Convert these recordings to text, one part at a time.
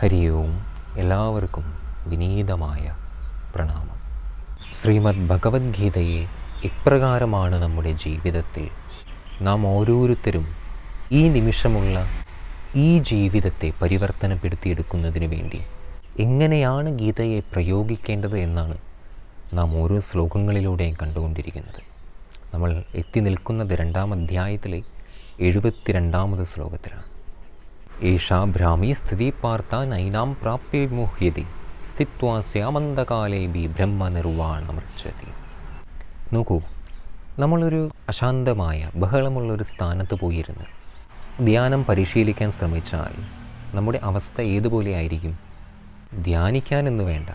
ഹരി ഓം. എല്ലാവർക്കും വിനീതമായ പ്രണാമം. ശ്രീമദ് ഭഗവത്ഗീതയെ ഇപ്രകാരമാണ് നമ്മുടെ ജീവിതത്തിൽ നാം ഓരോരുത്തരും ഈ നിമിഷമുള്ള ഈ ജീവിതത്തെ പരിവർത്തനപ്പെടുത്തിയെടുക്കുന്നതിന് വേണ്ടി എങ്ങനെയാണ് ഗീതയെ പ്രയോഗിക്കേണ്ടത് എന്നാണ് നാം ഓരോ ശ്ലോകങ്ങളിലൂടെയും കണ്ടുകൊണ്ടിരിക്കുന്നത്. നമ്മൾ എത്തി നിൽക്കുന്നത് രണ്ടാം അധ്യായത്തിലെ എഴുപത്തിരണ്ടാമത് ശ്ലോകത്തിലാണ്. ഏഷാ ഭ്രാമി സ്ഥിതി പാർത്ത നൈനാം പ്രാപ്യ മുഹ്യതി. സ്ഥിത്വാ സ്യാമന്തകാലേ ബി ബ്രഹ്മ നിർവാണമൃച്ചതി നോക്കൂ നമ്മളൊരു അശാന്തമായ ബഹളമുള്ളൊരു സ്ഥാനത്ത് പോയിരുന്ന്. ധ്യാനം പരിശീലിക്കാൻ ശ്രമിച്ചാൽ നമ്മുടെ അവസ്ഥ ഏതുപോലെ ആയിരിക്കും? ധ്യാനിക്കാനെന്ന് വേണ്ട.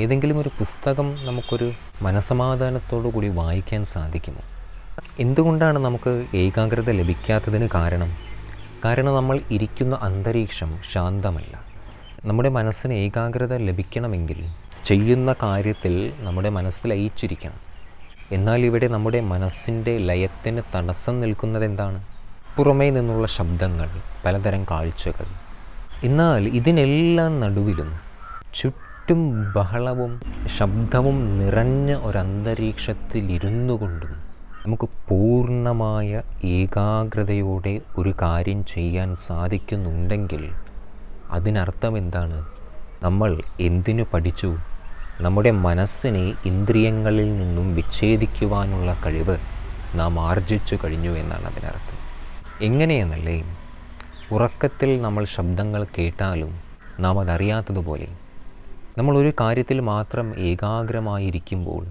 ഏതെങ്കിലും ഒരു പുസ്തകം നമുക്കൊരു മനസമാധാനത്തോടു കൂടി വായിക്കാൻ സാധിക്കുമോ? എന്തുകൊണ്ടാണ് നമുക്ക് ഏകാഗ്രത ലഭിക്കാത്തതിന് കാരണം? കാരണം നമ്മൾ ഇരിക്കുന്ന അന്തരീക്ഷം ശാന്തമല്ല. നമ്മുടെ മനസ്സിന് ഏകാഗ്രത ലഭിക്കണമെങ്കിൽ ചെയ്യുന്ന കാര്യത്തിൽ നമ്മുടെ മനസ്സ് ലയിച്ചിരിക്കണം. എന്നാൽ ഇവിടെ നമ്മുടെ മനസ്സിന്റെ ലയത്തിന് തടസ്സം നിൽക്കുന്നത് എന്താണ്? പുറമേ നിന്നുള്ള ശബ്ദങ്ങൾ പലതരം കാഴ്ചകൾ. എന്നാൽ ഇതിനെല്ലാം നടുവിലും ചുറ്റും ബഹളവും ശബ്ദവും നിറഞ്ഞ ഒരന്തരീക്ഷത്തിലിരുന്നു കൊണ്ടും നമുക്ക് പൂർണമായ ഏകാഗ്രതയോടെ ഒരു കാര്യം ചെയ്യാൻ സാധിക്കുന്നുണ്ടെങ്കിൽ അതിനർത്ഥം എന്താണ്? നമ്മൾ എന്തിനു പഠിച്ചു? നമ്മുടെ മനസ്സിനെ ഇന്ദ്രിയങ്ങളിൽ നിന്നും വിച്ഛേദിക്കുവാനുള്ള കഴിവ് നാം ആർജിച്ചു കഴിഞ്ഞു എന്നാണ് അതിനർത്ഥം. എങ്ങനെയെന്നല്ലേ? ഉറക്കത്തിൽ നമ്മൾ ശബ്ദങ്ങൾ കേട്ടാലും നാം അതറിയാത്തതുപോലെ. നമ്മൾ ഒരു കാര്യത്തിൽ മാത്രം ഏകാഗ്രമായിരിക്കുമ്പോൾ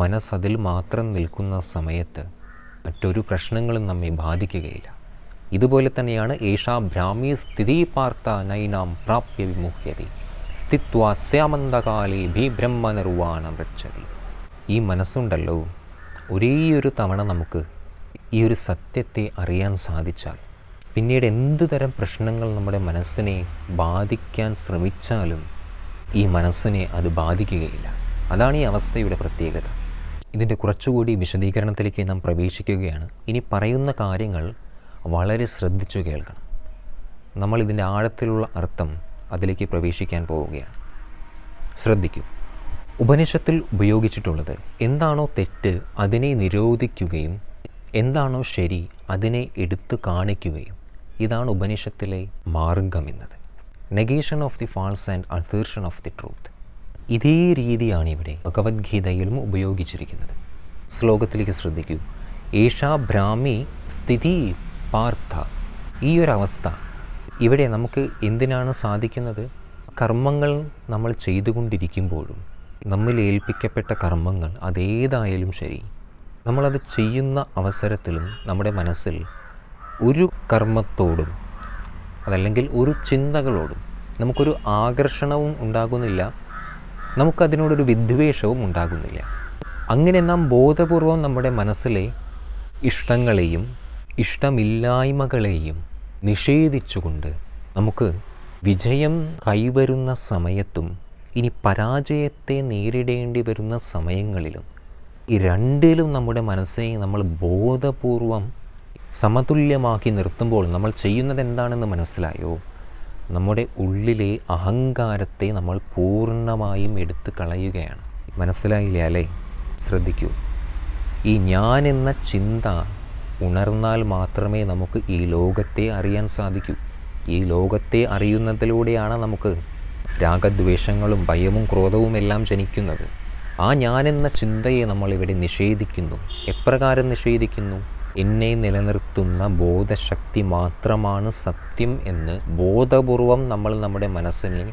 മനസ്സതിൽ മാത്രം നിൽക്കുന്ന സമയത്ത് മറ്റൊരു പ്രശ്നങ്ങളും നമ്മെ ബാധിക്കുകയില്ല. ഇതുപോലെ തന്നെയാണ് ഏഷാ ഭ്രാമി സ്ഥിതി പാർത്ത നൈനാം പ്രാപ്യ വിമുഹ്യതി. സ്ഥിത്വ സ്യാമന്തകാലി ഭീ ബ്രഹ്മ നിർവാണം വൃക്ഷതി. ഈ മനസ്സുണ്ടല്ലോ. ഒരേയൊരു തവണ നമുക്ക് ഈ ഒരു സത്യത്തെ അറിയാൻ സാധിച്ചാൽ പിന്നീട് എന്ത് തരം പ്രശ്നങ്ങൾ നമ്മുടെ മനസ്സിനെ ബാധിക്കാൻ ശ്രമിച്ചാലും ഈ മനസ്സിനെ അത് ബാധിക്കുകയില്ല. അതാണ് ഈ അവസ്ഥയുടെ പ്രത്യേകത. ഇതിന്റെ കുറച്ചുകൂടി വിശദീകരണത്തിലേക്ക് നാം പ്രവേശിക്കുകയാണ്. ഇനി പറയുന്ന കാര്യങ്ങൾ വളരെ ശ്രദ്ധിച്ചു കേൾക്കണം. നമ്മൾ ഇതിന്റെ ആഴത്തിലുള്ള അർത്ഥം അതിലേക്ക് പ്രവേശിക്കാൻ പോവുകയാണ്. ശ്രദ്ധിക്കൂ. ഉപനിഷത്തിൽ ഉപയോഗിച്ചിട്ടുള്ളത് എന്താണോ തെറ്റ് അതിനെ നിരോധിക്കുകയും എന്താണോ ശരി അതിനെ എടുത്തു കാണിക്കുകയും ഇതാണ് ഉപനിഷത്തിലെ മാർഗം എന്നത്. Negation of the false and assertion of the truth ഇതേ രീതിയാണ് ഇവിടെ ഭഗവത്ഗീതയിലും ഉപയോഗിച്ചിരിക്കുന്നത്. ശ്ലോകത്തിലേക്ക് ശ്രദ്ധിക്കൂ. ഏഷാ ഭ്രാമി സ്ഥിതി പാർത്ഥ. ഈ ഒരു അവസ്ഥ. ഇവിടെ നമുക്ക് എന്തിനാണ് സാധിക്കുന്നത്? കർമ്മങ്ങൾ നമ്മൾ ചെയ്തുകൊണ്ടിരിക്കുമ്പോഴും നമ്മിൽ ഏൽപ്പിക്കപ്പെട്ട കർമ്മങ്ങൾ അതേതായാലും ശരി. നമ്മളത് ചെയ്യുന്ന അവസരത്തിലും നമ്മുടെ മനസ്സിൽ ഒരു കർമ്മത്തോടും അതല്ലെങ്കിൽ ഒരു ചിന്തകളോടും നമുക്കൊരു ആകർഷണവും ഉണ്ടാകുന്നില്ല. നമുക്കതിനോടൊരു വിദ്വേഷവും ഉണ്ടാകുന്നില്ല. അങ്ങനെ നാം ബോധപൂർവം നമ്മുടെ മനസ്സിലെ ഇഷ്ടങ്ങളെയും ഇഷ്ടമില്ലായ്മകളെയും നിഷേധിച്ചുകൊണ്ട് നമുക്ക് വിജയം കൈവരുന്ന സമയത്തും ഇനി പരാജയത്തെ നേരിടേണ്ടി വരുന്ന സമയങ്ങളിലും ഈ രണ്ടിലും നമ്മുടെ മനസ്സിനെ നമ്മൾ ബോധപൂർവം സമതുല്യമാക്കി നിർത്തുമ്പോൾ നമ്മൾ ചെയ്യുന്നത് എന്താണെന്ന് മനസ്സിലായോ? നമ്മുടെ ഉള്ളിലെ അഹങ്കാരത്തെ നമ്മൾ പൂർണമായും എടുത്തു കളയുകയാണ്. മനസ്സിലായില്ല? അല്ലേ? ശ്രദ്ധിക്കൂ. ഈ ഞാൻ എന്ന ചിന്ത ഉണർന്നാൽ മാത്രമേ നമുക്ക് ഈ ലോകത്തെ അറിയാൻ സാധിക്കൂ. ഈ ലോകത്തെ അറിയുന്നതിലൂടെയാണ് നമുക്ക് രാഗദ്വേഷങ്ങളും ഭയവും ക്രോധവും എല്ലാം ജനിക്കുന്നത്. ആ ഞാനെന്ന ചിന്തയെ നമ്മളിവിടെ നിഷേധിക്കുന്നു. എപ്രകാരം നിഷേധിക്കുന്നു? എന്നെ നിലനിർത്തുന്ന ബോധശക്തി മാത്രമാണ് സത്യം എന്ന് ബോധപൂർവം നമ്മൾ നമ്മുടെ മനസ്സിനെ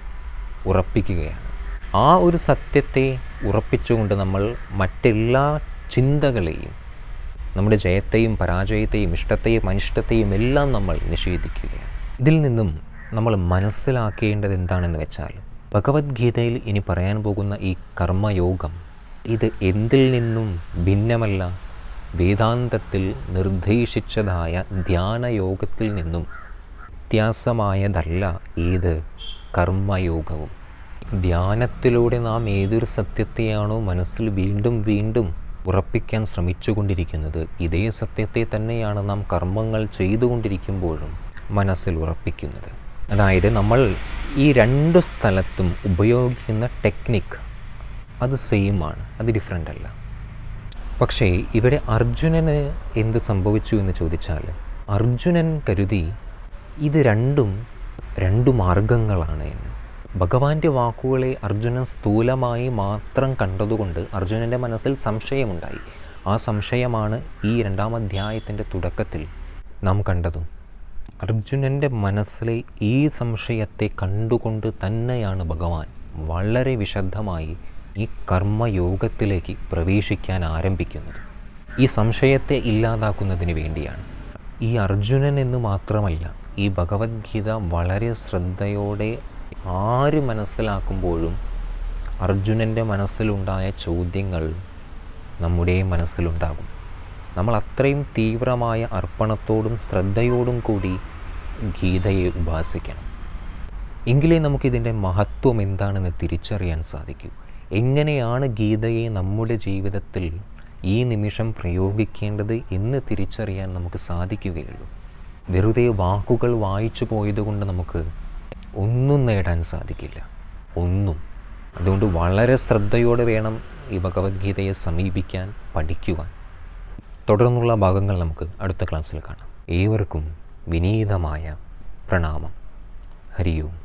ഉറപ്പിക്കുകയാണ്. ആ ഒരു സത്യത്തെ ഉറപ്പിച്ചുകൊണ്ട് നമ്മൾ മറ്റെല്ലാ ചിന്തകളെയും നമ്മുടെ ജയത്തെയും പരാജയത്തെയും ഇഷ്ടത്തെയും അനിഷ്ടത്തെയും എല്ലാം നമ്മൾ നിഷേധിക്കുകയാണ്. ഇതിൽ നിന്നും നമ്മൾ മനസ്സിലാക്കേണ്ടത് എന്താണെന്ന് വെച്ചാൽ ഭഗവത്ഗീതയിൽ ഇനി പറയാൻ പോകുന്ന ഈ കർമ്മയോഗം ഇത് എന്തിൽ നിന്നും ഭിന്നമല്ല വേദാന്തത്തിൽ നിർദ്ദേശിച്ചതായ ധ്യാനയോഗത്തിൽ നിന്നും വ്യത്യാസമായതല്ല ഏത് കർമ്മയോഗവും. ധ്യാനത്തിലൂടെ നാം ഏതൊരു സത്യത്തെയാണോ മനസ്സിൽ വീണ്ടും വീണ്ടും ഉറപ്പിക്കാൻ ശ്രമിച്ചുകൊണ്ടിരിക്കുന്നത് ഇതേ സത്യത്തെ തന്നെയാണ് നാം കർമ്മങ്ങൾ ചെയ്തുകൊണ്ടിരിക്കുമ്പോഴും മനസ്സിൽ ഉറപ്പിക്കുന്നത്. അതായത് നമ്മൾ ഈ രണ്ട് സ്ഥലത്തും ഉപയോഗിക്കുന്ന ടെക്നിക്ക് അത് സെയിമാണ് അത് ഡിഫറെന്റ് അല്ല. പക്ഷേ ഇവിടെ അർജുനന് എന്ത് സംഭവിച്ചു എന്ന് ചോദിച്ചാൽ അർജുനൻ കരുതി ഇത് രണ്ടും രണ്ടു മാർഗങ്ങളാണ് എന്ന്. ഭഗവാന്റെ വാക്കുകളെ അർജുനൻ സ്ഥൂലമായി മാത്രം കണ്ടതുകൊണ്ട് അർജുനന്റെ മനസ്സിൽ സംശയമുണ്ടായി. ആ സംശയമാണ് ഈ രണ്ടാം അധ്യായത്തിന്റെ തുടക്കത്തിൽ നാം കണ്ടതും. അർജുനന്റെ മനസ്സിലെ ഈ സംശയത്തെ കണ്ടുകൊണ്ട് തന്നെയാണ് ഭഗവാൻ വളരെ വിശദമായി ഈ കർമ്മയോഗത്തിലേക്ക് പ്രവേശിക്കാൻ ആരംഭിക്കുന്നത്. ഈ സംശയത്തെ ഇല്ലാതാക്കുന്നതിന് വേണ്ടിയാണ്. ഈ അർജുനൻ എന്ന് മാത്രമല്ല ഈ ഭഗവത്ഗീത വളരെ ശ്രദ്ധയോടെ ആര് മനസ്സിലാക്കുമ്പോഴും അർജുനന്റെ മനസ്സിലുണ്ടായ ചോദ്യങ്ങൾ നമ്മുടെ മനസ്സിലുണ്ടാകും. നമ്മൾ അത്രയും തീവ്രമായ അർപ്പണത്തോടും ശ്രദ്ധയോടും കൂടി ഗീതയെ ഉപാസിക്കണം. എങ്കിലേ നമുക്കിതിന്റെ മഹത്വം എന്താണെന്ന് തിരിച്ചറിയാൻ സാധിക്കൂ. എങ്ങനെയാണ് ഗീതയെ നമ്മുടെ ജീവിതത്തിൽ ഈ നിമിഷം പ്രയോഗിക്കേണ്ടത് എന്ന് തിരിച്ചറിയാൻ നമുക്ക് സാധിക്കുകയുള്ളൂ. വെറുതെ വാക്കുകൾ വായിച്ചു പോയതുകൊണ്ട് നമുക്ക് ഒന്നും നേടാൻ സാധിക്കില്ല. ഒന്നും. അതുകൊണ്ട് വളരെ ശ്രദ്ധയോടെ വേണം ഈ ഭഗവത്ഗീതയെ സമീപിക്കാൻ പഠിക്കുവാൻ. തുടർന്നുള്ള ഭാഗങ്ങൾ നമുക്ക് അടുത്ത ക്ലാസ്സിൽ കാണാം. ഏവർക്കും വിനീതമായ പ്രണാമം. ഹരിയോം.